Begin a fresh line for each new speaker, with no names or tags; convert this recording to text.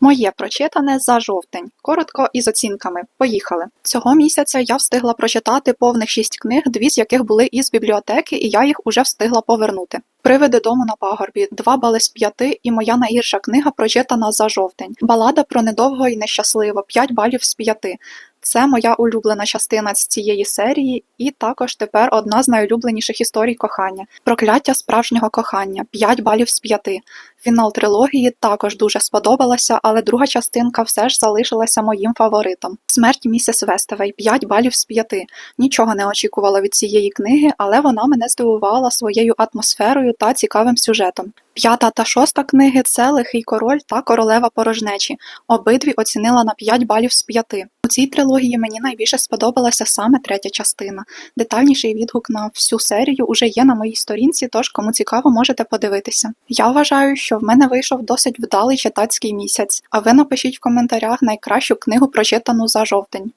Моє прочитане за жовтень. Коротко і з оцінками. Поїхали. Цього місяця я встигла прочитати повних шість книг, дві з яких були із бібліотеки, і я їх уже встигла повернути. Привиди дому на пагорбі, два бали з п'яти, і моя найгірша книга прочитана за жовтень. Балада про недовго і нещасливо, п'ять балів з п'яти. Це моя улюблена частина з цієї серії, і також тепер одна з найулюбленіших історій кохання. Прокляття справжнього кохання 5 балів з 5. Фінал трилогії також дуже сподобалася, але друга частинка все ж залишилася моїм фаворитом. Смерть місіс Вестевей 5 балів з 5. Нічого не очікувала від цієї книги, але вона мене здивувала своєю атмосферою та цікавим сюжетом. П'ята та шоста книги це Лихий король та королева порожнечі. Обидві оцінила на 5 балів з 5. Цій трилогії мені найбільше сподобалася саме третя частина. Детальніший відгук на всю серію уже є на моїй сторінці, тож кому цікаво, можете подивитися. Я вважаю, що в мене вийшов досить вдалий читацький місяць. А ви напишіть в коментарях найкращу книгу прочитану за жовтень.